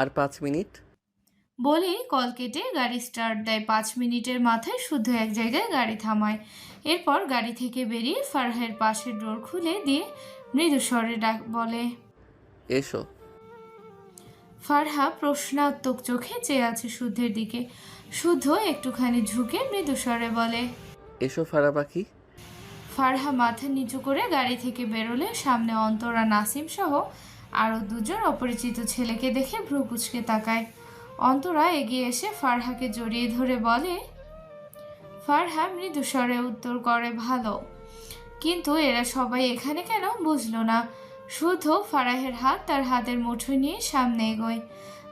আর পাঁচ মিনিট? বলেই কল কেটে গাড়ি স্টার্ট দেয়। পাঁচ মিনিটের মাথায় শুদ্ধ এক জায়গায় গাড়ি থামায়। এরপর গাড়ি থেকে বেরিয়ে ফারহের পাশের ডোর খুলে দিয়ে মৃদু স্বরে ডাক বলে এসো। ফারহা প্রশ্নাত্মক চোখে চেয়ে আছে শুদ্ধের দিকে। শুদ্ধ একটুখানি ঝুঁকে মৃদু স্বরে বলে এসো ফারা পাখি। ফারহা মাথা নিচু করে গাড়ি থেকে বেরোলে সামনে অন্তরা নাসিম সহ আরও দুজন অপরিচিত ছেলেকে দেখে ভ্রু কুচকে তাকায়। অন্তরা এগিয়ে এসে ফারহাকে জড়িয়ে ধরে বলে, ফারহা মৃদু স্বরে উত্তর করে, ভালো। কিন্তু এরা সবাই এখানে কেন বুঝলো না? শুধু ফারাহের হাত তার হাতের মুঠোয় নিয়ে সামনে এগোয়।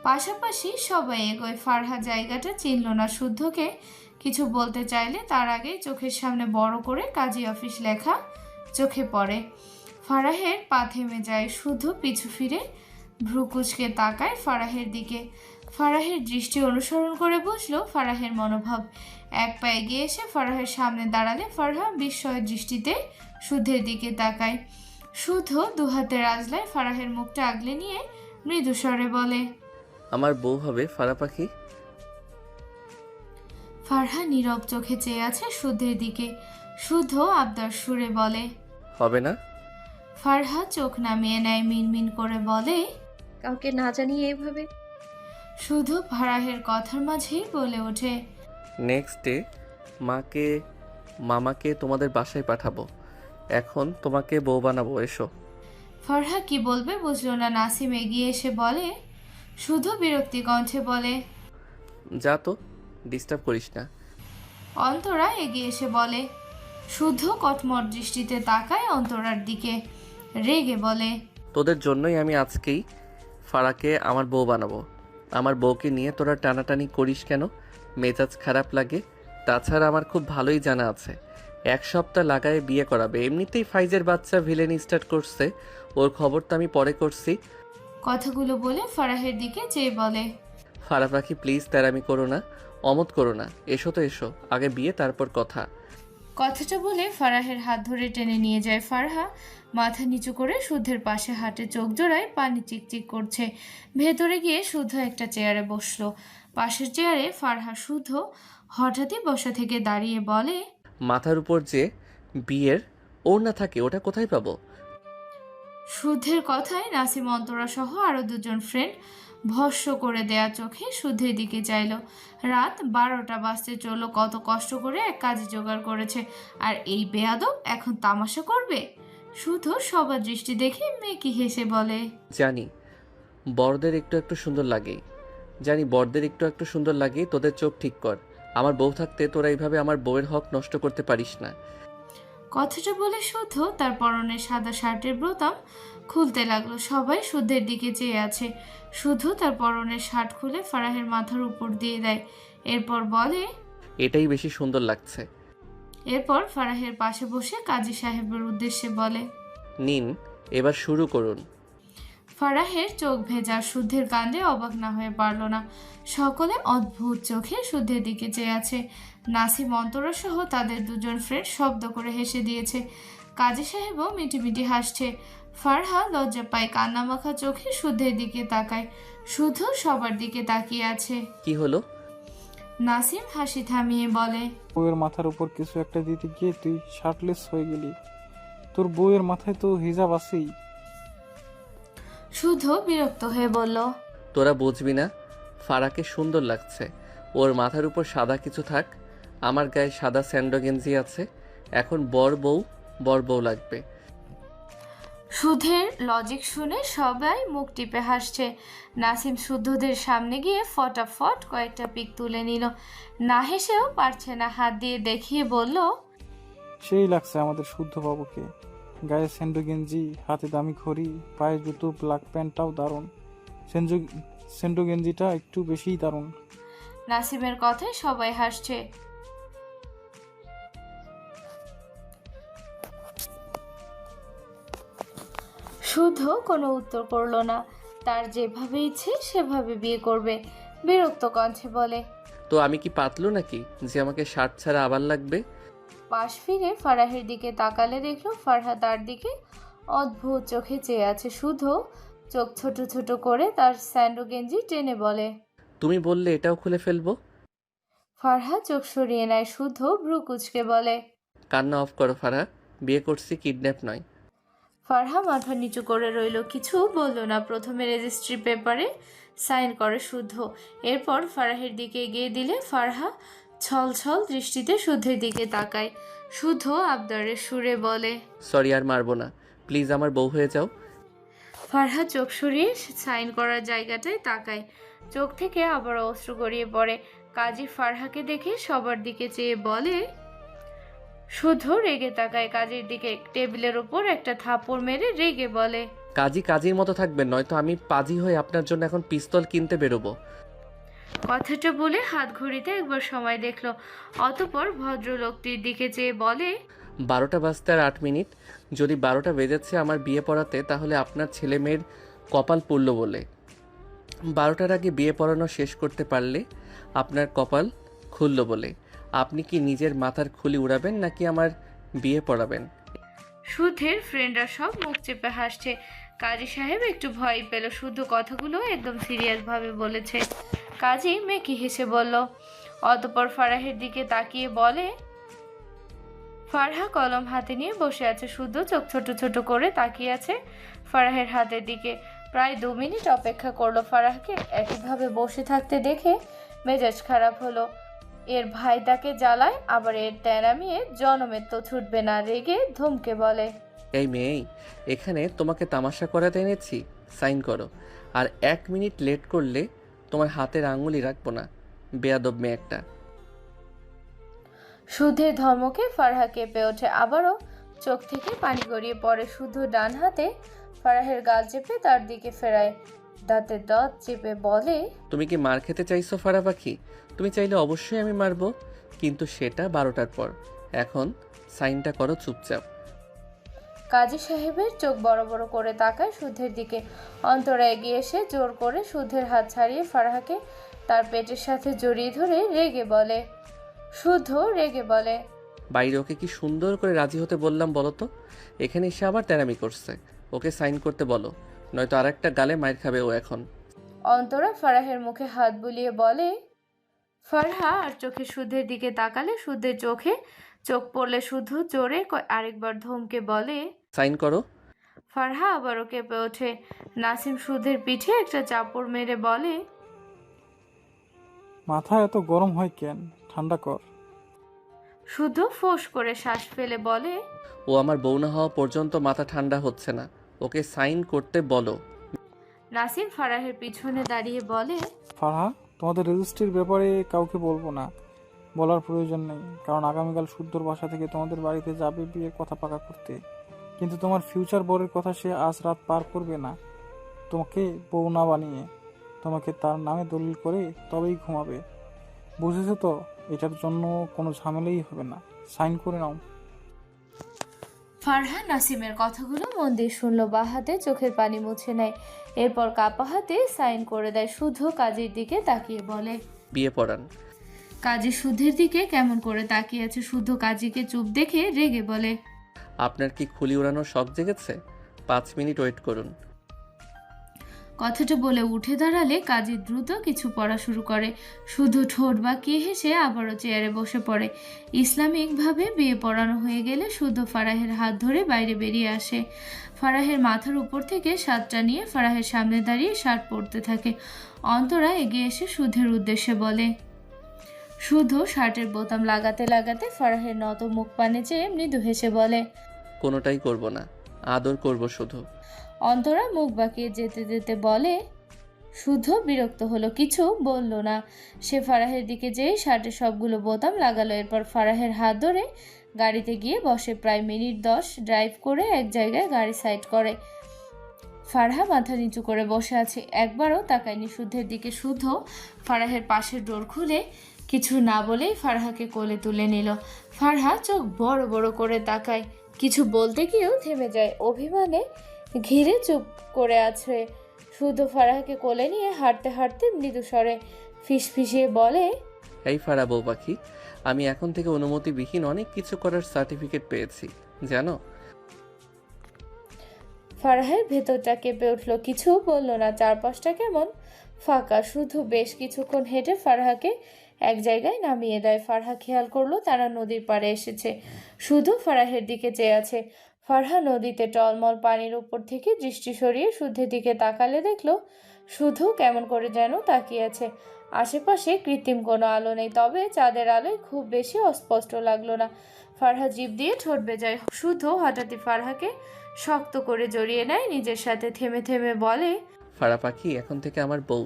পাশাপাশি সবাই এগোয়। ফারহা জায়গাটা চিনল না শুদ্ধকে। কিছু বলতে চাইলে তার আগে চোখের সামনে বড় করে কাজী অফিস লেখা চোখে পড়ে। ফারাহের পা থেমে যায় শুধু পিছু ফিরে ভ্রু কুচকে তাকায় ফারাহের দিকে। ফারাহের দৃষ্টি অনুসরণ করে বুঝলো ফারাহের মনোভাব। এক পায়ে এগিয়ে এসে ফারাহের সামনে দাঁড়ালে ফারহা বিস্ময়ের দৃষ্টিতে শুদ্ধের দিকে তাকায়। শুদ্ধ দুহাতে রাজলায় ফারাহের মুখটা আগলে নিয়ে মৃদু স্বরে বলে আমার বউ হবে ফারা পাখি? ফারহা নীরব চোখে চেয়ে আছে শুদ্ধের দিকে। শুদ্ধ আবদার সুরে বলে হবে না? ফারহা চোখ নামিয়ে নেয় মিনমিন করে বলে কাউকে না জানিয়ে এভাবে শুধু ফারাহের কথার মাঝেই বলে ওঠে নেক্সট ডে মাকে মামাকে তোমাদের বাসায় পাঠাবো। এখন তোমাকে বউ বানাবো এসো। ফারহা কি বলবে বুঝলো না নাসিম এগিয়ে এসে বলে শুধু বিরক্তি কণ্ঠে বলে যা তো ডিস্টার্ব করিস না। অন্তরা এগিয়ে এসে বলে শুদ্ধ কটমট দৃষ্টিতে তাকায় অন্তরার দিকে। রেগে বলে তোদের জন্যই আমি আজকেই ফারাকে আমার বউ বানাবো। আমার বউকে নিয়ে তোরা টানাটানি করিস কেন? মেজাজ খারাপ লাগে। তাছাড়া আমার খুব ভালোই জানা আছে। এক সপ্তাহ লাগায় বিয়ে করাবে। এমনিতেই ফাইজের বাচ্চা ভিলেন স্টার্ট করছে। ওর খবর তো আমি পরে করছি। কথাগুলো বলে ফারাহের দিকে চেয়ে বলে ফারা পাখি প্লিজ তেরামি করো না। অমত করো না। এসো তো এসো। আগে বিয়ে তারপর কথা। কথাটা বলে ফারাহের হাত ধরে টেনে নিয়ে যায় ফারহা। মাথা নিচু করে শুদ্ধের পাশে হাটে চোখ জোড়ায় পানি চিকচিক করছে। ভেতরে গিয়ে শুদ্ধ একটা চেয়ারে বসল। পাশের চেয়ারে ফারহা শুদ্ধ হঠাৎই বসা থেকে দাঁড়িয়ে বলে মাথার উপর যে বিয়ের ওর না থাকে ওটা কোথায় পাবো? শুদ্ধের কথায় নাসিম অন্তরা সহ আরও দুজন ফ্রেন্ড ভস্য করে দেয়া চোখে শুদ্ধের দিকে চাইলো। রাত বারোটা বাজতে চলল কত কষ্ট করে এক কাজে জোগাড় করেছে। আর এই বেয়াদব এখন তামাশা করবে? শুধু সবার দৃষ্টি দেখে মেকি হেসে বলে জানি বড়দের একটু একটু সুন্দর লাগেই জানি বড়দের একটু একটু সুন্দর লাগেই তোদের চোখ ঠিক কর। আমার বউ থাকতে তোরা এইভাবে আমার বউয়ের হক নষ্ট করতে পারিস না। কথাটা বলে শুদ্ধ তার পরনের সাদা শার্টের বোতাম খুলতে লাগল। সবাই শুদ্ধের দিকে চেয়ে আছে। শুধু তার পরনের শার্ট খুলে ফারাহের মাথার উপর দিয়ে দেয়। এরপর বলে এটাই বেশি সুন্দর লাগছে। এরপর ফারাহের পাশে বসে কাজী সাহেবের উদ্দেশ্যে বলে নিন এবার শুরু করুন। ফারাহের চোখ ভেজা শুদ্ধের কাণ্ডে অবাক না হয়ে পারল না। সকলে অদ্ভুত চোখে শুদ্ধের দিকে চেয়ে আছে। নাসিম অন্তরা সহ তাদের দুজন ফ্রেন্ড শব্দ করে হেসে দিয়েছে। কাজী সাহেবও মিটিমিটি হাসছে। ফারহা লজ্জা পায় কান্নামাখা চোখে শুদ্ধের দিকে তাকায়। শুধু সবার দিকে তাকিয়ে আছে। কি হলো? নাসিম হাসি থামিয়ে বলে বউয়ের মাথার উপর কিছু একটা দিতে গিয়ে তুই শার্টলেস হয়ে গেলি। তোর বউয়ের মাথায় তো হিজাব আছেই। শুধু বিরক্ত হয়ে বলল তোরা বুঝবি না ফারাকে সুন্দর লাগছে। ওর মাথার উপর সাদা কিছু থাক। আমার গায়ে সাদা স্যান্ডো গেঞ্জি আছে। এখন বর বউ বর বউ লাগবে। সুধের লজিক শুনে সবাই মুখ টিপে হাসছে। নাসিম শুদ্ধদের সামনে গিয়ে ফটাফট কয়েকটা পিক তুলে নিল। না হেসেও পারছে না হাত দিয়ে দেখিয়ে বলল সেই লাগছে আমাদের শুদ্ধ বাবুকে। গায়ে সেন্ডু গেঞ্জি হাতে দামি খড়ি পায়ে জুতো ব্ল্যাক প্যান্টটাও দারুণ। সেন্ডো স্যান্ডো গেঞ্জিটা একটু বেশিই দারুণ। নাসিমের কথায় সবাই হাসছে। শুধু কোনো উত্তর করল না। তার যেভাবে ইচ্ছে সেভাবে বিয়ে করবে বিরক্ত কণ্ঠে বলে তো আমি কি পাতলো নাকি যে আমাকে শার্ট ছাড়া আবার লাগবে? পাশ ফিরে ফারাহের দিকে তাকালে দেখল ফারহা তার দিকে অদ্ভুত চোখে চেয়ে আছে। শুধু চোখ ছোট ছোট করে তার স্যান্ডো গেঞ্জি টেনে বলে তুমি বললে এটাও খুলে ফেলব? ফারহা চোখ সরিয়ে নেয়। শুদ্ধ ভ্রু কুচকে বলে কান্না অফ করো ফারা বিয়ে করছি কিডন্যাপ নয়। ফারহা মাথা নিচু করে রইল কিছু বলল না। প্রথমে রেজিস্ট্রি পেপারে সাইন করে শুদ্ধ। এরপর ফারাহের দিকে এগিয়ে দিলে ফারহা ছল ছল দৃষ্টিতে শুদ্ধের দিকে তাকায়। শুদ্ধ আবদারের সুরে বলে সরি আর মারবো না। প্লিজ আমার বউ হয়ে যাও। ফারহা চোখ সরিয়ে সাইন করার জায়গাটায় তাকায়। চোখ থেকে আবার অস্ত্র গড়িয়ে পড়ে। কাজী ফারহাকে দেখে সবার দিকে চেয়ে বলে শুদ্ধ রেগে তাকায় কাজীর দিকে টেবিলের উপর একটা থাপড় মেরে রেগে বলে কাজী কাজীর মতো থাকবেন নয়তো আমি পাজি হয়ে আপনার জন্য এখন পিস্তল কিনতে বেরোবো। কথাটা বলে হাত ঘড়িতে একবার সময় দেখল অতপর ভদ্রলোকটির দিকে চেয়ে বলে বারোটা বাজতে আর আট মিনিট যদি বারোটা বেজেছে আমার বিয়ে পড়াতে তাহলে আপনার ছেলে মেয়ের কপাল পড়ল বলে। বারোটার আগে বিয়ে পড়ানো শেষ করতে পারলে আপনার কপাল খুলল বলে। আপনি কি নিজের মাথার খুলি উড়াবেন নাকি আমার বিয়ে পড়াবেন? সুধের ফ্রেন্ডরা সব মুখ চেপে হাসছে। কাজী সাহেব একটু ভয় পেল, শুদ্ধ কথাগুলো একদম সিরিয়াস ভাবে বলেছে। কাজী মেকি হেসে বলল, অতপর ফারাহের দিকে তাকিয়ে বলে, ফারহা কলম হাতে নিয়ে বসে আছে, শুদ্ধ চোখ ছোট ছোট করে তাকিয়ে আছে ফারাহের হাতের দিকে। প্রায় দু মিনিট অপেক্ষা করল ফারাহকে, একইভাবে বসে থাকতে দেখে মেজাজ খারাপ হলো। এর ভাই তাকে জ্বালায় আবার এর তেনামিয়ে জনমের তো ছুটবে না রেগে ধমকে বলে। এই মেয়েই এখানে তোমাকে তামাশা করাতে এনেছি সাইন করো। আর এক মিনিট লেট করলে তোমার হাতের আঙুলই রাখব না বেয়াদব মেয়ে একটা। সুধের ধর্মকে ফারহা কেঁপে ওঠে আবারও। চোখ থেকে পানি গড়িয়ে পড়ে শুধু ডান হাতে। ফারাহের গাল চেপে তার দিকে ফেরায়। দাঁতে দাঁত চেপে বলে তুমি কি মার খেতে চাইছো ফারা পাখি? তুমি চাইলে অবশ্যই আমি মারবো কিন্তু সেটা বারোটার পর। এখন সাইনটা করো চুপচাপ। কাজী সাহেবের চোখ বড় বড় করে তাকায় সুধের দিকে। অন্তরা এগিয়ে এসে জোর করে সুধের হাত ছাড়িয়ে ফারহাকে তার পেটের সাথে জড়িয়ে ধরে রেগে বলে। শুদ্ধ রেগে বলে বাইরে ওকে কি সুন্দর করে রাজি হতে বললাম বলো তো? এখানে এসে আবার তেরামি করছে। ওকে সাইন করতে বলো। নয়তো আরেকটা গালে মাইর খাবে ও এখন। অন্তরা ফারাহের মুখে হাত বুলিয়ে বলে ফারহা আর চোখে সুধের দিকে তাকালে সুধের চোখে চোখ পড়লে শুধু জোরে ক- আরেকবার ধমকে বলে সাইন করো। ফারহা আবারও কেঁপে ওঠে। নাসিম সুধের পিঠে একটা চাপড় মেরে বলে মাথা এত গরম হয় কেন? ঠান্ডা কর। শুধু ফোঁস করে শ্বাস ফেলে বলে ও আমার বউ না হওয়া পর্যন্ত মাথা ঠান্ডা হচ্ছে না। ওকে সাইন করতে বলো। নাসিম ফারাহের পিছনে দাঁড়িয়ে বলে ফারহা তোমাদের রেজিস্ট্রির ব্যাপারে কাউকে বলব না। বলার প্রয়োজন নেই কারণ আগামীকাল শুদ্ধর বাসা থেকে তোমাদের বাড়িতে যাবে বিয়ের কথা পাকা করতে। কিন্তু তোমার ফিউচার বরের কথা সে আজ রাত পার করবে না। তোমাকে বউ না বানিয়ে তোমাকে তার নামে দলিল করে তবেই ঘুমাবে। বুঝেছ তো এটার জন্য কোনো ঝামেলাই হবে না। সাইন করে নাও। ফারহা নাসিমের কথাগুলো মন দিয়ে শুনলো বা হাতে চোখের পানি মুছে নেয়। এরপর কাপা হাতে সাইন করে দেয় শুধু কাজের দিকে তাকিয়ে বলে বিয়ে পড়ান। কাজী সুধের দিকে কেমন করে তাকিয়ে আছে শুধু কাজীকে চুপ দেখে রেগে বলে আপনার কি খুলি উড়ানোর শখ জেগেছে? পাঁচ মিনিট ওয়েট করুন। কথাটা বলে উঠে দাঁড়ালে কাজী দ্রুত কিছু পড়া শুরু করে। শুধু ঠোঁট বা বাঁকিয়ে হেসে আবারও চেয়ারে বসে পড়ে। ইসলামিকভাবে বিয়ে পড়ানো হয়ে গেলে শুধু ফারাহের হাত ধরে বাইরে বেরিয়ে আসে। ফারাহের মাথার উপর থেকে শার্টটা নিয়ে ফারাহের সামনে দাঁড়িয়ে শার্ট পরতে থাকে। অন্তরা এগিয়ে এসে সুধের উদ্দেশ্যে বলে শুধু শার্টের বোতাম লাগাতে লাগাতে ফারাহের নত মুখ পানে চেয়ে মৃদু হেসে বলে, কোনোটাই করব না। আদর করব শুধু। অন্তরা মুখ বাঁকিয়ে যেতে যেতে বলে শুদ্ধ বিরক্ত হলো কিছু বলল না। সে ফারাহের দিকে যেয়ে শার্টের সবগুলো বোতাম লাগালো। এরপর ফারাহের হাত ধরে গাড়িতে গিয়ে বসে প্রায় মিনিট দশ ড্রাইভ করে এক জায়গায় গাড়ি সাইড করে। ফারহা মাথা নিচু করে বসে আছে। একবারও তাকায়নি শুদ্ধের দিকে। শুদ্ধ ফারাহের পাশের ডোর খুলে কিছু না বলেই ফারহাকে কোলে তুলে নিল। ফারহা চোখ বড় বড় করে তাকায়। কিছু বলতে গিয়েও থেমে যায়। অভিমানে ঘিরে চুপ করে আছে। শুধু ফারাহকে কোলে নিয়ে হাঁটতে হাঁটতে মৃদু স্বরে ফিসফিসিয়ে বলে এই ফারা বউ পাখি আমি এখন থেকে অনুমতিবিহীন অনেক কিছু করার সার্টিফিকেট পেয়েছি জানো? ফারাহের ভেতরটা কেঁপে উঠল কিছু বলল না চারপাশটা কেমন ফাঁকা শুধু বেশ কিছুক্ষণ হেঁটে ফারহাকে এক জায়গায় নামিয়ে দেয়। ফারহা খেয়াল করল তারা নদীর পাড়ে এসেছে। শুধু ফারাহের দিকে চেয়ে আছে। ফারহা নদীতে টলমল পানির উপর থেকে দৃষ্টি সরিয়ে শুদ্ধের দিকে তাকালে দেখল শুধু কেমন করে যেন তাকিয়ে আছে আশেপাশে কৃত্রিম কোনো আলো নেই তবে চাঁদের আলোয় খুব বেশি অস্পষ্ট লাগল না। ফারহা জিভ দিয়ে ঠোঁট বেজায় শুধু হঠাৎই ফারহাকে শক্ত করে জড়িয়ে নেয় নিজের সাথে থেমে থেমে বলে ফারা পাখি এখন থেকে আমার বউ।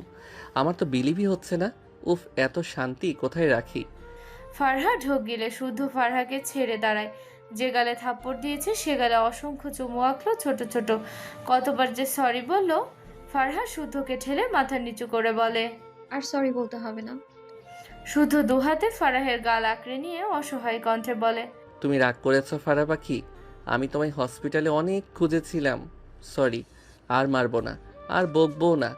আমার তো বিলিভই হচ্ছে না। উফ এত শান্তি কোথায় রাখি? ফারহা ঢোক গিলে শুদ্ধ ফারহাকে ছেড়ে দাঁড়ায়। যে গালে থাপ্পড় দিয়েছে সে গালে অসংখ্য চুমু আঁকলো ছোট ছোট। কতবার যে সরি বলল ফারহা শুদ্ধকে ঠেলে মাথা নিচু করে বলে আর সরি বলতে হবে না। শুধু দুহাতে ফারাহের গাল আঁকড়ে নিয়ে অসহায় কণ্ঠে বলে তুমি রাগ করেছ ফারা পাখি? আমি তোমায় হসপিটালে অনেক খুঁজেছিলাম। সরি আর মারবো না আর বকবো না।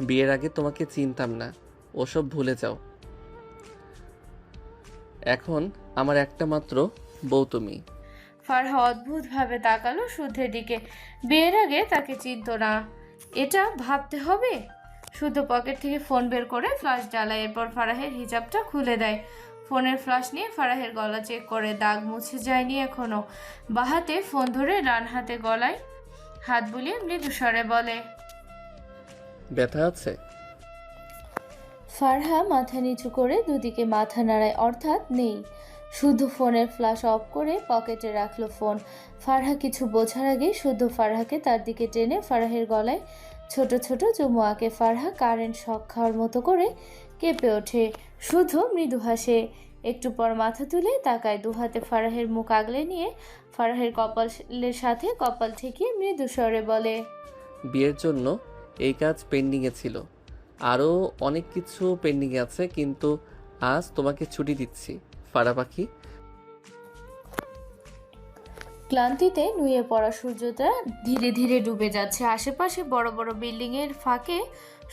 বিয়ের আগে তোমাকে চিনতাম না। ওসব ভুলে যাও। এখন আমার একটা মাত্র বউ তুমি। ফারহা অদ্ভুতভাবে তাকালো শুদ্ধের দিকে। বিয়ের আগে তাকে চিনতো না। এটা ভাবতে হবে? শুদ্ধ পকেট থেকে ফোন বের করে ফ্লাশ জ্বালায় এরপর ফারাহের হিজাবটা খুলে দেয়। ফোনের ফ্লাশ নিয়ে ফারাহের গলা চেক করে দাগ মুছে যায়নি এখনও। বাহাতে ফোন ধরে ডান হাতে গলায় হাত বুলিয়ে মৃদু স্বরে বলে ব্যথা আছে? ফারহা মাথা নিচু করে দুদিকে মাথা নাড়ায় অর্থাৎ নেই। শুধু ফোনের ফ্ল্যাশ অফ করে পকেটে রাখল ফোন। ফারহা কিছু বোঝার আগেই শুধু ফারহাকে তার দিকে টেনে ফারহের গলায় ছোট ছোট চুমু আঁকে ফারহা কারেন্ট শখ খাওয়ার মতো করে কেঁপে ওঠে। শুধু মৃদু হাসে। একটু পর মাথা তুলে তাকায় দুহাতে ফারাহের মুখ আগলে নিয়ে ফারাহের কপালের সাথে কপাল ঠেকিয়ে মৃদু স্বরে বলে, বিয়ের জন্য এই কাজ পেন্ডিংয়ে ছিল। আরও অনেক কিছু পেন্ডিংয়ে আছে, কিন্তু আজ তোমাকে ছুটি দিচ্ছি। পাখি। ক্লান্তিতে নুয়ে পড়া সূর্যটা ধীরে ধীরে ডুবে যাচ্ছে। আশেপাশে বড় বড় বিল্ডিং এর ফাঁকে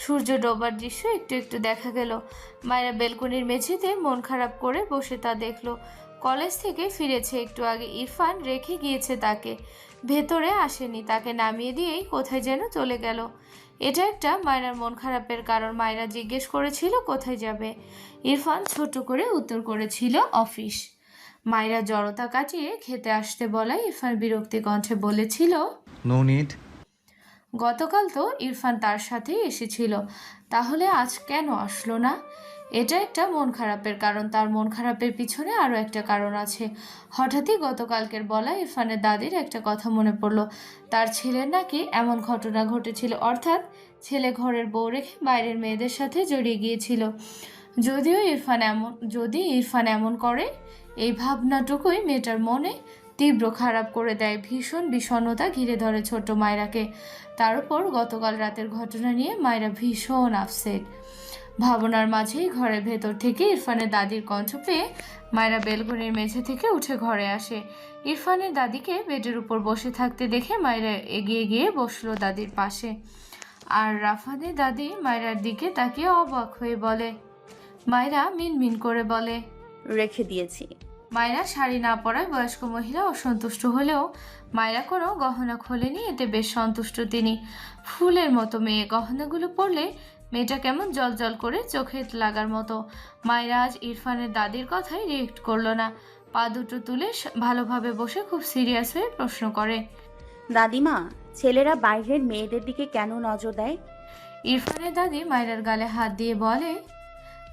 সূর্য ডোবার দৃশ্য একটু একটু দেখা গেল। মায়েরা বেলকনির মেঝেতে মন খারাপ করে বসে তা দেখল। কলেজ থেকে ফিরেছে একটু আগে ইরফান, রেখে গিয়েছে তাকে। ভেতরে আসেনি, তাকে নামিয়ে দিয়েই কোথায় যেন চলে গেল। এটা একটা মায়রার মন খারাপের কারণ। মায়রা জিজ্ঞেস করেছিল কোথায় যাবে? ইরফান ছোট করে উত্তর করেছিল অফিস। মায়েরা জড়তা কাটিয়ে খেতে আসতে বলায় ইরফান বিরক্তি কণ্ঠে বলেছিল নো নিড গতকাল তো ইরফান তার সাথেই এসেছিল। তাহলে আজ কেন আসলো না? এটা একটা মন খারাপের কারণ। তার মন খারাপের পিছনে আরও একটা কারণ আছে। হঠাৎই গতকালকের বলা ইরফানের দাদির একটা কথা মনে পড়ল। তার ছেলের নাকি এমন ঘটনা ঘটেছিল। অর্থাৎ ছেলে ঘরের বউ রেখে বাইরের মেয়েদের সাথে জড়িয়ে গিয়েছিল। যদিও ইরফান এমন, যদি ইরফান এমন করে, এই ভাবনাটুকুই মেয়েটার মনে তীব্র খারাপ করে দেয়। ভীষণ বিষণ্ণতা ঘিরে ধরে ছোট মায়রাকে। তার উপর গতকাল রাতের ঘটনা নিয়ে মায়রা ভীষণ আপসেট ভাবনার মাঝেই ঘরের ভেতর থেকে ইরফানের দাদির কণ্ঠ পেয়ে মায়রা বেলকনির মেঝে থেকে উঠে ঘরে আসে। ইরফানের দাদিকে বেডের উপর বসে থাকতে দেখে মায়রা এগিয়ে গিয়ে বসল দাদির পাশে। আর রাফানের দাদি মায়রার দিকে তাকিয়ে অবাক হয়ে বলে মায়রা মিনমিন করে বলে। রেখে দিয়েছি। মায়েরা শাড়ি না পরায় বয়স্ক মহিলা অসন্তুষ্ট হলেও মায়েরা কোনো গহনা খোলেনি এতে বেশ সন্তুষ্ট তিনি। ফুলের মতো মেয়ে গহনাগুলো পরলে মেয়েটা কেমন জল করে চোখে লাগার মতো। মায়েরা আজ ইরফানের দাদির কথাই রিয়েক্ট করল না। পা দুটো তুলে ভালোভাবে বসে খুব সিরিয়াস হয়ে প্রশ্ন করে দাদিমা ছেলেরা বাইরের মেয়েদের দিকে কেন নজর দেয়? ইরফানের দাদি মায়েরার গালে হাত দিয়ে বলে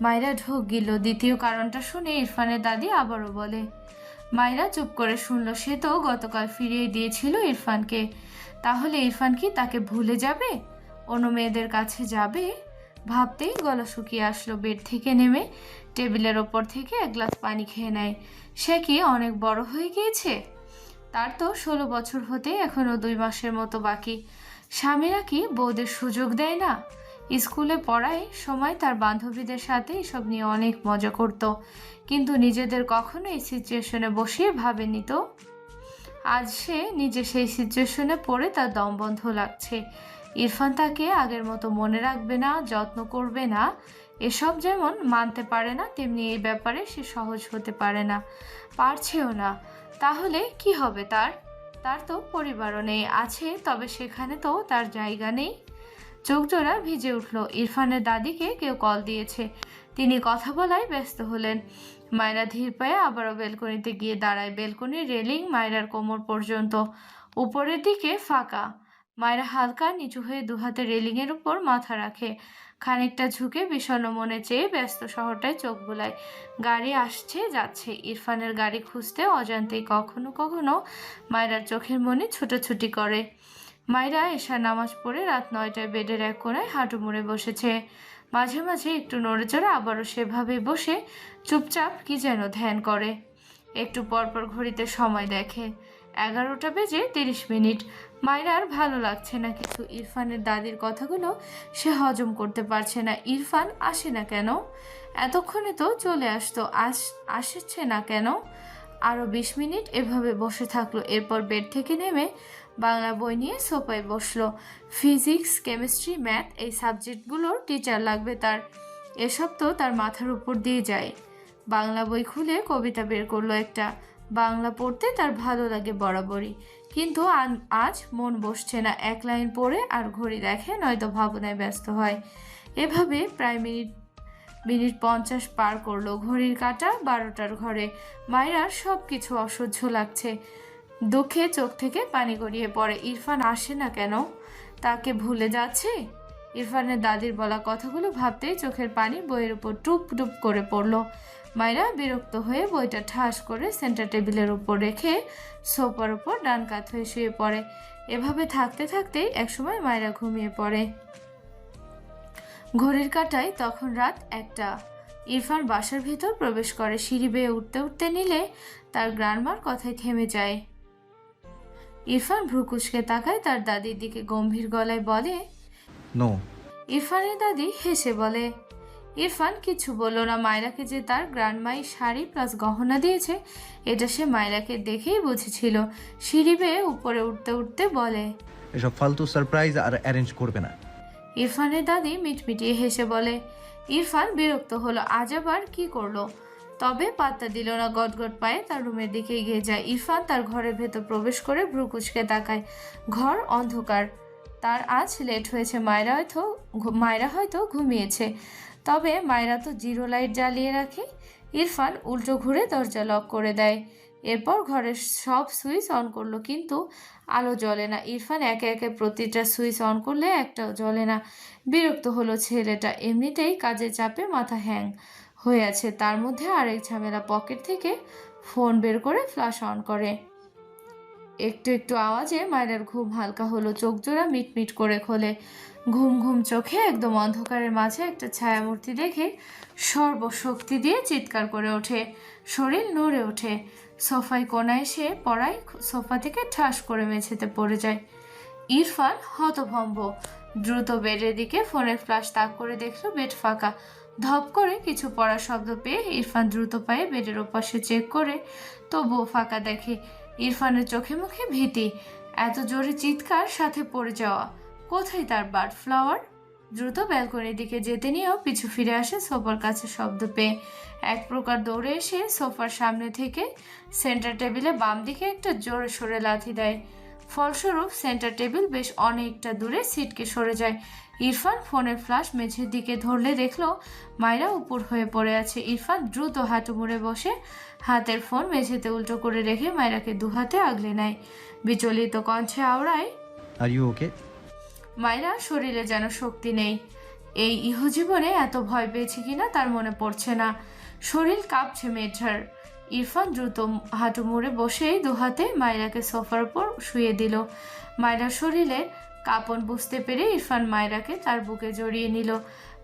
মায়েরা ঢোক গিল দ্বিতীয় কারণটা শুনে ইরফানের দাদি আবারও বলে মায়েরা চুপ করে শুনলো সে তো গতকাল ফিরিয়ে দিয়েছিল ইরফানকে। তাহলে ইরফান কি তাকে ভুলে যাবে? অন্য মেয়েদের কাছে যাবে? ভাবতেই গলা শুকিয়ে আসলো বেড থেকে নেমে। টেবিলের ওপর থেকে এক গ্লাস পানি খেয়ে নেয়। সে কি অনেক বড় হয়ে গিয়েছে? তার তো ষোলো বছর হতে এখনও দুই মাসের মতো বাকি। স্বামীরা কি বউদের সুযোগ দেয় না? স্কুলে পড়ায় সময় তার বান্ধবীদের সাথে এসব নিয়ে অনেক মজা করত। কিন্তু নিজেদের কখনো এই সিচুয়েশনে বসিয়ে ভাবেনি তো? আজ সে নিজে সেই সিচুয়েশনে পড়ে তার দম বন্ধ লাগছে। ইরফান তাকে আগের মতো মনে রাখবে না, যত্ন করবে না। এসব যেমন মানতে পারে না, তেমনি এই ব্যাপারে সে সহজ হতে পারে না। পারছেও না। তাহলে কি হবে তার? তার তো পরিবারও নেই, আছে, তবে সেখানে তো তার জায়গা নেই। চোখজোড়া ভিজে উঠল। ইরফানের দাদিকে কেউ কল দিয়েছে। তিনি কথা বলায় ব্যস্ত হলেন। মায়রা ধীর পায়ে আবারও বেলকনিতে গিয়ে দাঁড়ায়। বেলকনির রেলিং মায়রার কোমর পর্যন্ত। উপরের দিকে ফাঁকা। মায়েরা হালকা নিচু হয়ে দুহাতে রেলিংয়ের উপর মাথা রাখে। খানিকটা ঝুঁকে বিষণ্ণ মনে চেয়ে ব্যস্ত শহরটায় চোখ বুলায়। গাড়ি আসছে, যাচ্ছে। ইরফানের গাড়ি খুঁজতে অজান্তেই কখনো কখনো মায়েরার চোখের মনে ছুটোছুটি করে। মায়েরা এশা নামাজ পড়ে রাত নয়টায় বেডের এক কোণায় হাঁটু মুড়ে বসেছে। মাঝে মাঝে একটু নড়ে চড়ে আবারও সেভাবে বসে চুপচাপ কি যেন ধ্যান করে। একটু পরপর ঘড়িতে সময় দেখে। এগারোটা বেজে তিরিশ মিনিট। মায়েরার ভালো লাগছে না কিছু। ইরফানের দাদির কথাগুলো সে হজম করতে পারছে না। ইরফান আসে না কেন? এতক্ষণে তো চলে আসতো। আস, আসছে না কেন? আরও বিশ মিনিট এভাবে বসে থাকল। এরপর বেড থেকে নেমে বাংলা বই নিয়ে সোফায় বসল। ফিজিক্স, কেমিস্ট্রি, ম্যাথ এই সাবজেক্টগুলোর টিচার লাগবে তার। এসব তো তার মাথার উপর দিয়ে যায়। বাংলা বই খুলে কবিতা বের করল একটা। বাংলা পড়তে তার ভালো লাগে বরাবরই। কিন্তু আজ মন বসছে না। এক লাইন পড়ে আর ঘড়ি দেখে নয়তো ভাবনায় ব্যস্ত হয়। এভাবে প্রায় মিনিট মিনিট পঞ্চাশ পার করল ঘড়ির কাঁটা বারোটার ঘরে। মায়েরার সব কিছু অসহ্য লাগছে। দুঃখে চোখ থেকে পানি গড়িয়ে পড়ে। ইরফান আসে না কেন? তাকে ভুলে যাচ্ছে? ইরফানের দাদির বলা কথাগুলো ভাবতেই চোখের পানি বইয়ের উপর টুপ টুপ করে পড়ল। মায়েরা বিরক্ত হয়ে বইটা ঠাস করে সেন্টার টেবিলের উপর রেখে সোফার উপর ডান কাত হয়ে শুয়ে পড়ে। এভাবে থাকতে থাকতেই একসময় মায়েরা ঘুমিয়ে পড়ে। ঘড়ির কাঁটায় তখন রাত একটা। ইরফান বাসার ভেতর প্রবেশ করে সিঁড়ি বেয়ে উঠতে উঠতে নিলে তার গ্রানমার কথায় থেমে যায়। ইরফান ভ্রুকুচকে তাকায় তার দাদির দিকে গম্ভীর গলায় বলে নো। ইরফানের দাদি হেসে বলে ইরফান কিছু বলল না। মায়রাকে যে তার গ্রান্ডমাই শাড়ি প্লাস গহনা দিয়েছে এটা সে মায়রাকে দেখেই বুঝেছিল। সিঁড়ি বেয়ে উপরে উঠতে উঠতে বলে এসব ফালতু সারপ্রাইজ আর অ্যারেঞ্জ করবে না। ইরফানের দাদি মিটমিটিয়ে হেসে বলে ইরফান বিরক্ত হলো আজ আবার কি করল? তবে পাত্তা দিল না গটগট পায়ে তার রুমের দিকে এগিয়ে যায়। ইরফান তার ঘরের ভেতর প্রবেশ করে ভ্রুকুচকে তাকায়। ঘর অন্ধকার। তার আজ লেট হয়েছে মায়েরা হয়তো মায়েরা হয়তো ঘুমিয়েছে। তবে মায়েরা তো জিরো লাইট জ্বালিয়ে রাখে। ইরফান উল্টো ঘুরে দরজা লক করে দেয়। এরপর ঘরের সব সুইচ অন করল, কিন্তু আলো জ্বলে না। ইরফান একে একে প্রতিটা সুইচ অন করলে একটাও জ্বলে না। বিরক্ত হলো ছেলেটা, এমনিতেই কাজের চাপে মাথা হ্যাং হয়ে আছে। তার মধ্যে আরেক ঝামেলা, পকেট থেকে ফোন বের করে ফ্ল্যাশ অন করে। একটু একটু আওয়াজে মায়ের ঘুম হালকা হলো, চোখ জোড়া মিটমিট করে খোলে। ঘুম ঘুম চোখে একদম অন্ধকারের মাঝে একটা ছায়ামূর্তি দেখে সর্বশক্তি দিয়ে চিৎকার করে ওঠে। শরীর নড়ে ওঠে। সোফায় কোনায় সে পড়ায় সোফা থেকে ঠাস করে মেঝেতে পড়ে যায়। ইরফান হতভম্ব। দ্রুত বেডের দিকে ফোনের ফ্ল্যাশ তাক করে দেখল বেড ফাঁকা। ধপ করে কিছু পড়ার শব্দ পেয়ে ইরফান দ্রুত পায়ে বেডের ওপাশে চেক করে, তবুও ফাঁকা দেখে। ইরফানের চোখে মুখে ভীতি। এত জোরে চিৎকার সাথে পড়ে যাওয়া। কোথায় তার বার্ড ফ্লাওয়ার? দ্রুত ব্যালকনির দিকে যেতে নিয়েও পিছু ফিরে আসে সোফার কাছে শব্দ পেয়ে। এক প্রকার দৌড়ে এসে সোফার সামনে থেকে সেন্টার টেবিলে বাম দিকে একটা জোরে সরে লাথি দেয়। ফলস্বরূপ সেন্টার টেবিল বেশ অনেকটা দূরে সিটকে সরে যায়। ইরফান ফোনের ফ্ল্যাশ মেঝের দিকে ধরলে দেখল মায়েরা উপর হয়ে পড়ে আছে। ইরফান দ্রুত হাঁটু মুড়ে বসে হাতের ফোন মেঝেতে উল্টো করে রেখে মায়েরাকে দুহাতে আগলে নেয়। বিচলিত কণ্ঠে আওড়ায় আর ইউ ওকে মায়েরা শরীরে যেন শক্তি নেই। এই ইহজীবনে এত ভয় পেয়েছে কিনা তার মনে পড়ছে না। শরীর কাঁপছে মেঝার ইরফান দ্রুত হাঁটু মুড়ে বসেই দুহাতে মায়রাকে সোফার উপর শুয়ে দিল। মায়রার শরীরে কাঁপন বুঝতে পেরে ইরফান মায়রাকে তার বুকে জড়িয়ে নিল।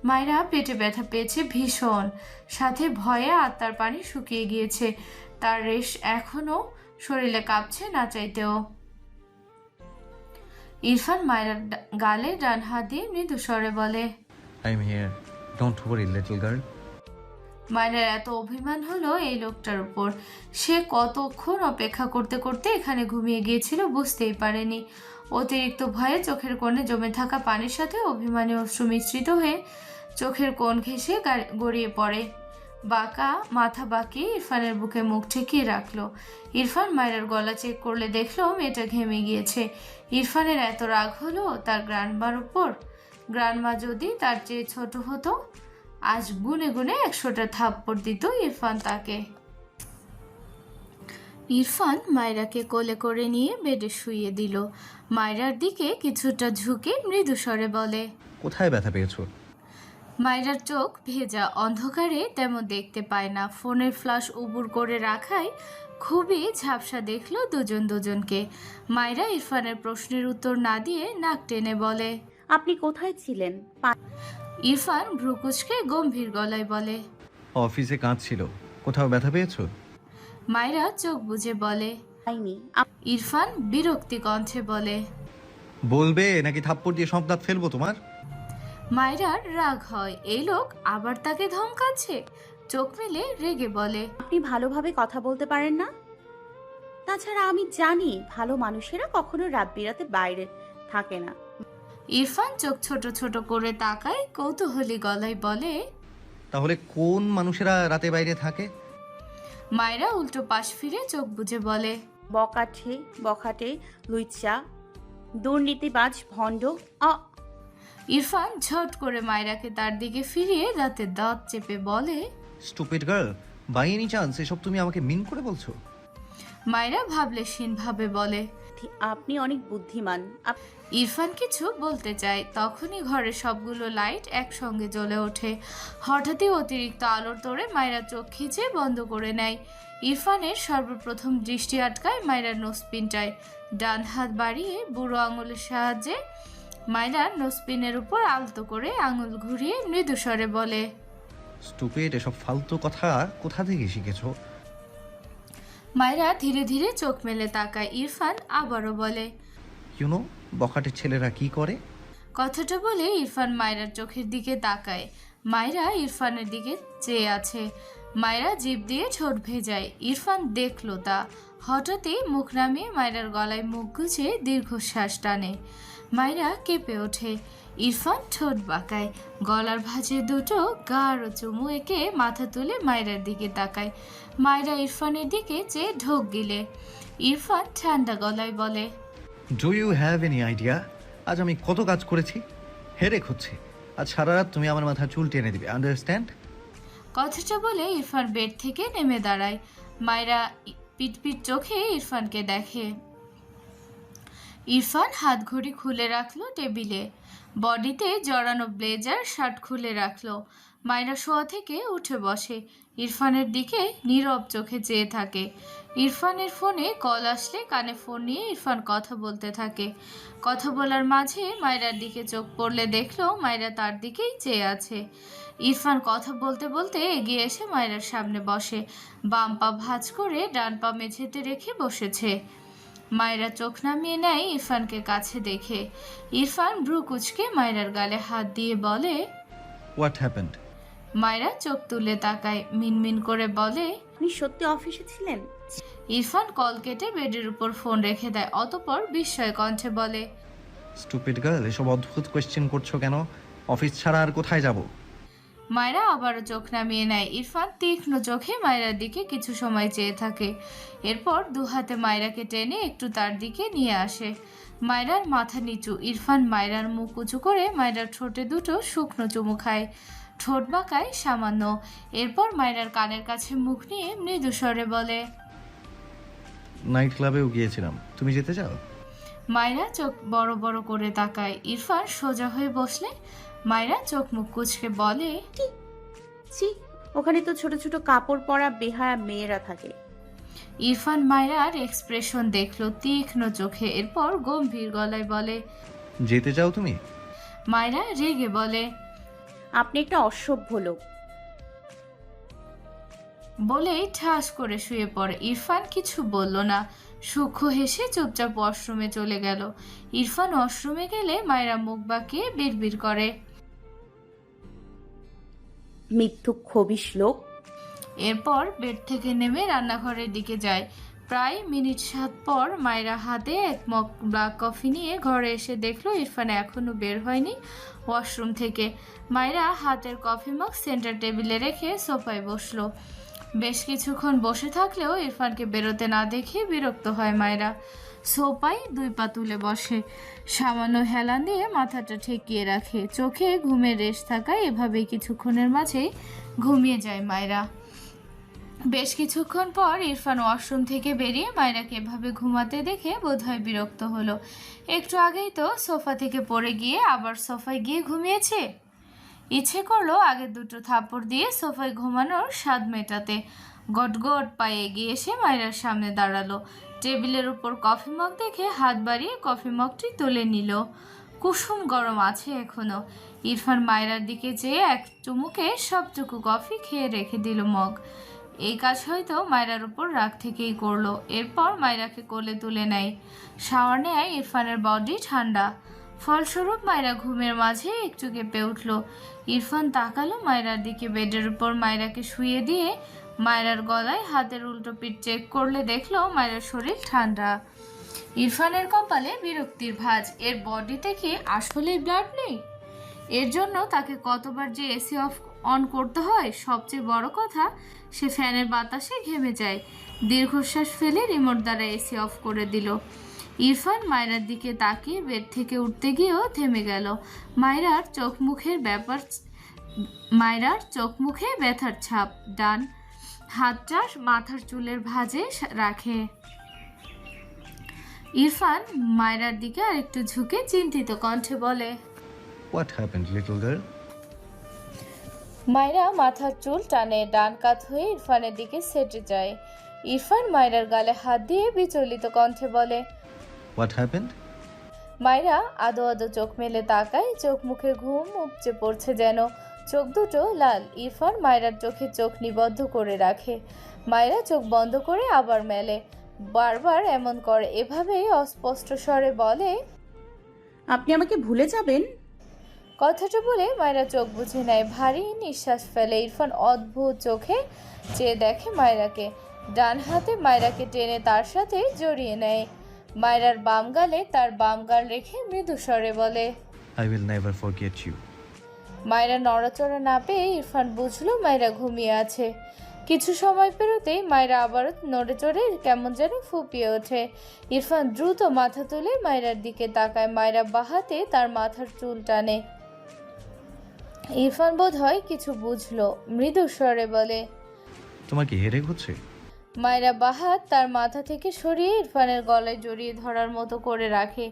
মায়রা পেটে ব্যথা পেয়েছে ভীষণ। সাথে ভয়ে আত্মার পানি শুকিয়ে গিয়েছে। তার রেশ এখনও শরীরে কাঁপছে না চাইতেও। ইরফান মায়ের গালে ডান হাত দিয়ে মৃদু স্বরে বলে I am here don't worry little girl মায়ের এত অভিমান হলো এই লোকটার উপর। সে কতক্ষণ অপেক্ষা করতে করতে এখানে ঘুমিয়ে গিয়েছিল বুঝতেই পারেনি। অতিরিক্ত ভয়ে চোখের কোণে জমে থাকা পানির সাথে অভিমানে অশ্রু মিশ্রিত হয়ে চোখের কোণ ঘেঁষে গড়িয়ে পড়ে। বাঁকা, মাথা বাঁকিয়ে ইরফানের বুকে মুখ ঠেকিয়ে রাখল। ইরফান মায়ের গলা চেক করলে দেখল মেয়েটা ঘেমে গিয়েছে। ইরফানের এত রাগ হলো তার গ্রানমার উপর। গ্রানমা যদি তার চেয়ে ছোট হতো, আজ গুনে গুনে একশোটা থাপ্পড় দিত ইরফান তাকে। ইরফান মায়রাকে কোলে করে নিয়ে বেডে শুইয়ে দিল। মায়রার দিকে কিছুটা ঝুঁকে মৃদু স্বরে বলে, কোথায় ব্যথা পেয়েছ? মায়রার চোখ ভেজা অন্ধকারে তেমন দেখতে পায় না। ফোনের ফ্লাশ উবুর করে রাখায় খুবই ঝাপসা দেখল দুজন দুজনকে। মায়রা ইরফানের প্রশ্নের উত্তর না দিয়ে নাক টেনে বলে আপনি কোথায় ছিলেন? পা- ইরফান ভ্রুকুচকে গম্ভীর গলায় বলে অফিসে কাজ ছিল কোথাও ব্যথা পেয়েছ? মায়রা চোখ বুজে বলে পাইনি। আপ- ইরফান বিরক্তি কণ্ঠে বলে বলবে নাকি থাপ্পড় দিয়ে সব দাঁত ফেলব তোমার? মায়রার রাগ হয়। এই লোক আবার তাকে ধমকাচ্ছে। চোখ মেলে রেগে বলে আপনি ভালোভাবে কথা বলতে পারেন না? তাছাড়া আমি জানি ভালো মানুষেরা কখনো রাত বিরাতে বাইরে থাকে না। ইরফান চোখ ছোট ছোট করে তাকায় কৌতূহলী গলায় বলে তাহলে কোন মানুষেরা রাতে বাইরে থাকে? মায়েরা উল্টো পাশ ফিরে চোখ বুজে বলে বকাঠে বখাটে লুইচা দুর্নীতিবাজ ভণ্ড অ ইরফান ঝট করে মায়রাকে তার দিকে ফিরিয়ে দাঁতে দাঁত চেপে বলে stupid girl by any chance এসব তুমি আমাকে মিন করে বলছো? মায়রা ভাবলে ভাবে বলে আপনি অনেক বুদ্ধিমান। আপ- ইরফান কিছু বলতে চায় তখনই ঘরের সবগুলো লাইট একসঙ্গে জ্বলে ওঠে। হঠাৎই অতিরিক্ত আলোর তোড়ে মায়েরা চোখ খিচে বন্ধ করে নেয়। ইরফানের সর্বপ্রথম দৃষ্টি আটকায় মায়েরার নোসপিনটায়। ডান হাত বাড়িয়ে বুড়ো আঙুলের সাহায্যে মায়েরার নোসপিনের উপর আলতো করে আঙুল ঘুরিয়ে মৃদু স্বরে বলে স্টুপিড এসব ফালতু কথা কোথা থেকে শিখেছো? মায়েরা ধীরে ধীরে চোখ মেলে তাকায় ইরফান আবারও বলে ইউনো বখাটের ছেলেরা কি করে? কথাটা বলে ইরফান মায়রার চোখের দিকে তাকায়। মায়রা ইরফানের দিকে চেয়ে আছে। মায়রা জিভ দিয়ে ঠোঁট ভেজায়। ইরফান দেখল তা। হঠাৎই মুখ নামিয়ে মায়রার গলায় মুখ গুজে দীর্ঘশ্বাস টানে। মায়রা কেঁপে ওঠে। ইরফান ঠোঁট বাঁকায়। গলার ভাঁজে দুটো গাঢ় চুমু এঁকে মাথা তুলে মায়রার দিকে তাকায়। মায়রা ইরফানের দিকে চেয়ে ঢোক গিলে। ইরফান ঠান্ডা গলায় বলে do you have any idea আজ আমি কত কাজ করেছি। হেরে হচ্ছে। আজ সারা রাত তুমি আমার মাথা চুল টেনে দিবে আন্ডারস্ট্যান্ড কথাটা বলে ইরফান বেড থেকে নেমে দাঁড়ায়। মায়েরা পিটপিট চোখে ইরফানকে দেখে। ইরফান হাত ঘড়ি খুলে রাখল টেবিলে। বডিতে জড়ানো ব্লেজার, শার্ট খুলে রাখল। মায়েরা শোয়া থেকে উঠে বসে। ইরফানের দিকে নীরব চোখে চেয়ে থাকে। ইরফানের ফোনে কল আসলে কানে ফোন নিয়ে ইরফান কথা বলতে থাকে। কথা বলার মাঝে মায়েরার দিকে চোখ পড়লে দেখল মায়েরা তার দিকেই চেয়ে আছে। ইরফান কথা বলতে বলতে এগিয়ে এসে মায়েরার সামনে বসে। বাম পা ভাঁজ করে ডান পা মেঝেতে রেখে বসেছে। মায়েরা চোখ নামিয়ে নেয় ইরফানকে কাছে দেখে। ইরফান ভ্রু কুচকে মায়েরার গালে হাত দিয়ে বলে হোয়াট হ্যাপেন্ড মায়েরা চোখ তুলে তাকায় মিনমিন করে বলে আপনি সত্যি অফিসে ছিলেন? ইরফান কল কেটে বেডের উপর ফোন রেখে দেয় অতপর বিস্ময় কণ্ঠে বলে স্টুপিড গার্ল এসব অদ্ভুত কোয়েশ্চেন করছ কেন? অফিস ছাড়া আর কোথায় যাব? মায়েরা আবারও চোখ নামিয়ে নেয়। ইরফান তীক্ষ্ণ চোখে মায়েরার দিকে কিছু সময় চেয়ে থাকে। এরপর দু হাতে মায়েরাকে টেনে একটু তার দিকে নিয়ে আসে। মায়েরার মাথা নিচু। ইরফান মায়েরার মুখ উঁচু করে মায়েরার ঠোঁটে দুটো শুকনো চুমু খায়। ঠোঁট বাঁকায় সামান্য। এরপর মায়েরার কানের কাছে মুখ নিয়ে মৃদু স্বরে বলে নাইট ক্লাবেও গিয়েছিলাম। তুমি যেতে চাও? মায়েরা চোখ বড় বড় করে তাকায়। ইরফান সোজা হয়ে বসলে মায়েরা চোখ মুখ কুচকে বলে ছি ওখানে তো ছোট ছোট কাপড় পরা বেহায়া মেয়েরা থাকে। ইরফান মায়রার এক্সপ্রেশন দেখল তীক্ষ্ণ চোখে এরপর গম্ভীর গলায় বলে যেতে চাও তুমি? মায়রা রেগে বলে আপনি একটা অসভ্য লোক। বলেই ঠাস করে শুয়ে পড়ে। ইরফান কিছু বলল না। সূক্ষ্ম হেসে চুপচাপ ওয়াশরুমে চলে গেল। ইরফান ওয়াশরুমে গেলে মায়েরা মুখ বাঁকিয়ে বিড়বিড় করে। মিথ্যুক খবিস লোক এরপর বেড থেকে নেমে রান্নাঘরের দিকে যায়। প্রায় মিনিট সাত পর মায়েরা হাতে এক মগ ব্ল্যাক কফি নিয়ে ঘরে এসে দেখল, ইরফান এখনও বের হয়নি ওয়াশরুম থেকে। মায়েরা হাতের কফি মগ সেন্টার টেবিলে রেখে সোফায় বসল। বেশ কিছুক্ষণ বসে থাকলেও ইরফানকে বেরোতে না দেখে বিরক্ত হয় মায়েরা। সোফায় দুই পা তুলে বসে। সামান্য হেলান দিয়ে মাথাটা ঠেকিয়ে রাখে। চোখে ঘুমের রেশ থাকায় এভাবেই কিছুক্ষণের মাঝেই ঘুমিয়ে যায় মায়েরা। বেশ কিছুক্ষণ পর ইরফান ওয়াশরুম থেকে বেরিয়ে মায়রাকে এভাবে ঘুমাতে দেখে বোধহয় বিরক্ত হলো। একটু আগেই তো সোফা থেকে পড়ে গিয়ে আবার সোফায় গিয়ে ঘুমিয়েছে। ইচ্ছে করল আগে দুটো থাপড় দিয়ে সোফায় ঘুমানোর স্বাদ মেটাতে। গটগট পায়ে এগিয়ে এসে মায়রার সামনে দাঁড়াল। টেবিলের উপর কফি মগ দেখে হাত বাড়িয়ে কফি মগটি তুলে নিল। কুসুম গরম আছে এখনও। ইরফান মায়রার দিকে চেয়ে এক চুমুকে সবটুকু কফি খেয়ে রেখে দিল মগ। এই কাজ হয়তো মায়রার উপর রাগ থেকেই করল। এরপর মায়রাকে কোলে তুলে নেয়। শাওয়ার নেয় ইরফানের বডি ঠান্ডা। ফলস্বরূপ মায়রা ঘুমের মাঝে একটু কেঁপে উঠল। ইরফান তাকালো মায়রার দিকে। বেডের উপর মায়রাকে শুয়ে দিয়ে মায়রার গলায় হাতের উল্টো পিঠ চেক করলে দেখল মায়রার শরীর ঠান্ডা। ইরফানের কপালে বিরক্তির ভাঁজ, এর বডিতে কি আসলেই ব্লাড নেই? এর জন্য তাকে কতবার যে এসি অফ অন করতে হয়, সবচেয়ে বড় কথা, সে ফ্যানের বাতাসে ঘেমে যায়। দীর্ঘশ্বাস ফেলে রিমোট দ্বারা এসি অফ করে দিল। ইরফান মায়রার দিকে তাকিয়ে বেড থেকে উঠতে গিয়েও থেমে গেল। মায়রার চোখ মুখের ব্যাপার, মায়রার চোখ মুখে ব্যথার ছাপ, ডান হাতটা মাথার চুলের ভাঁজে রাখে। ইরফান মায়রার দিকে আরেকটু ঝুঁকে চিন্তিত কণ্ঠে বলে what happened little girl Mayra মাথার চুল টানে ডান কাত হয়ে ইরফানের দিকে সেটে যায়। ইরফান মায়রার গালে হাত দিয়ে বিচলিত কণ্ঠে বলে হোয়াট হ্যাপেন্ড মায়রা আদো আদো চোখ মেলে তাকায় চোখ মুখে ঘুম উপচে পড়ছে যেন। চোখ দুটো লাল ইরফান মায়রার চোখে চোখ নিবদ্ধ করে রাখে। মায়রা চোখ বন্ধ করে আবার মেলে। বারবার এমন করে। এভাবেই অস্পষ্ট স্বরে বলে আপনি আমাকে ভুলে যাবেন? কথাটা বলে মায়রা চোখ বুঝে নেয়। ভারী নিঃশ্বাস ফেলে। ইরফান অদ্ভুত চোখে চেয়ে দেখে মায়রাকে। ডান হাতে মায়রাকে টেনে তার সাথে জড়িয়ে নেয়। মায়রার বাম গালে তার বাম গাল রেখে মৃদু স্বরে বলে I will never forget you Mayra নড়াচড়া না পেয়ে ইরফান বুঝলো মায়রা ঘুমিয়ে আছে। কিছু সময় পেরোতেই মায়রা আবারও নড়ে চড়ে কেমন যেন ফুপিয়ে ওঠে। ইরফান দ্রুত মাথা তুলে মায়রার দিকে তাকায়। মায়েরা বাহাতে তার মাথার চুল টানে। ইরফান বোধ হয় কিছু বুঝলো। মৃদু স্বরে বলে তোমার কি হেরে হচ্ছে? মায়রা বাহাত তার মাথা থেকে সরিয়ে ইরফানের গলায় জড়িয়ে ধরার মতো করে রাখে।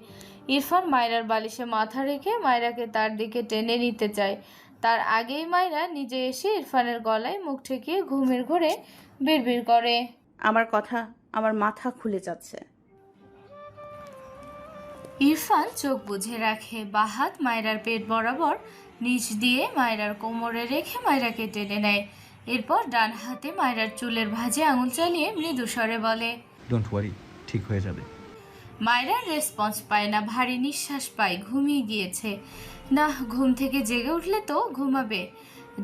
ইরফান মায়রার বালিশে মাথা রেখে মায়রাকে তার দিকে টেনে নিতে চায়। তার আগেই মায়রা নিজে এসে ইরফানের গলায় মুখ ঠেকিয়ে ঘুমের ঘোরে বিড়বিড় করে। আমার কথা আমার মাথা খুলে যাচ্ছে। ইরফান চোখ বুঝে রাখে বাহাত মায়রার পেট বরাবর নিচ দিয়ে মায়রার কোমরে রেখে মায়রাকে টেনে নেয়। এরপর ডান হাতে মায়রার চুলের ভাঁজে আঙুল চালিয়ে মৃদু স্বরে বলে ডোন্ট ওয়ারি ঠিক হয়ে যাবে। মায়েরা রেসপন্স পায় না ভারী নিঃশ্বাস পায় ঘুমিয়ে গিয়েছে। না ঘুম থেকে জেগে উঠলে তো ঘুমাবে।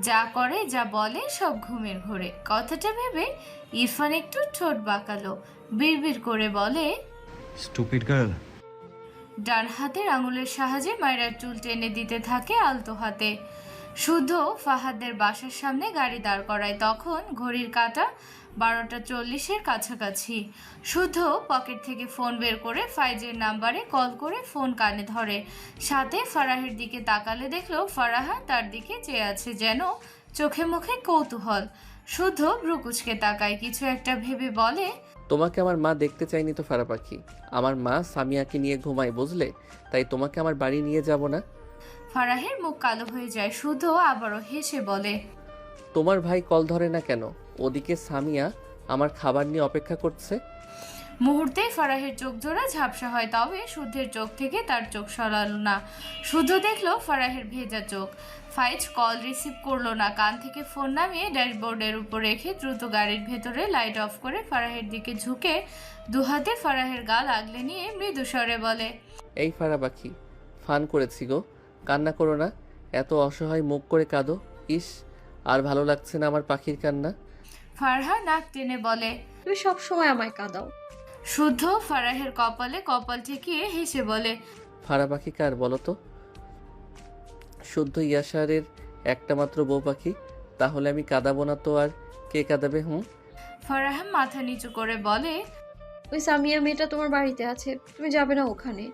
যা করে যা বলে সব ঘুমের ঘোরে। কথাটা ভেবে ইরফান একটু ঠোঁট বাঁকালো। বিড়বিড় করে বলে স্টুপিড গার্ল ডান হাতের আঙুলের সাহায্যে মায়েরার চুল টেনে দিতে থাকে আলতো হাতে। শুদ্ধ ফাহাদের বাসার সামনে গাড়ি দাঁড় করায়। তখন ঘড়ির কাঁটা বারোটা চল্লিশের কাছাকাছি। শুদ্ধ পকেট থেকে ফোন বের করে ফাইজের নাম্বারে কল করে ফোন কানে ধরে। সাথে ফারাহের দিকে তাকালে দেখল ফারাহা তার দিকে চেয়ে আছে যেন চোখে মুখে কৌতূহল। শুদ্ধ ভ্রুকুচকে তাকায় কিছু একটা ভেবে বলে তোমাকে আমার মা দেখতে চাইনি তো ফারা পাখি। আমার মা সামিয়াকে নিয়ে ঘুমায় বুঝলে? তাই তোমাকে আমার বাড়ি নিয়ে যাব না? ফারাহের মুখ কালো হয়ে যায়। শুদ্ধ আবারও হেসে বলে তোমার ভাই কল ধরে না কেন? ওদিকে সামিয়া আমার খাবার নিয়ে অপেক্ষা করছে। মুহূর্তেই ফারাহের চোখ জোড়া ঝাপসা হয় তবে শুদ্ধের চোখ থেকে তার চোখ সরালো না। শুদ্ধ দেখল ফারাহের ভেজা চোখ। ফাইজ কল রিসিভ করল না কান থেকে ফোন নামিয়ে ড্যাশবোর্ডের উপর রেখে দ্রুত গাড়ির ভেতরে লাইট অফ করে ফারাহের দিকে ঝুঁকে দুহাতে ফারাহের গাল আগলে নিয়ে মৃদু স্বরে বলে এই ফারা পাখি ফান করেছি গো। কান্না করো না এত অসহায় মুখ করে কাঁদো। ইস আর ভালো লাগছে না আমার পাখির কান্না। ফারহা নাক টেনে বলে তুমি সব সময় আমায় কাঁদাও। শুদ্ধ ফারাহের কপালে কপাল ঠেকিয়ে হেসে বলে ফারা পাখি কার বলো তো? শুদ্ধ ইয়াসারের একটা মাত্র বউ পাখি তাহলে আমি কাঁদাবো না তো আর কে কাঁদাবে হুম? ফারহা মাথা নিচু করে বলে ওই সামিয়া মেয়েটা তোমার বাড়িতে আছে তুমি যাবে না ওখানে।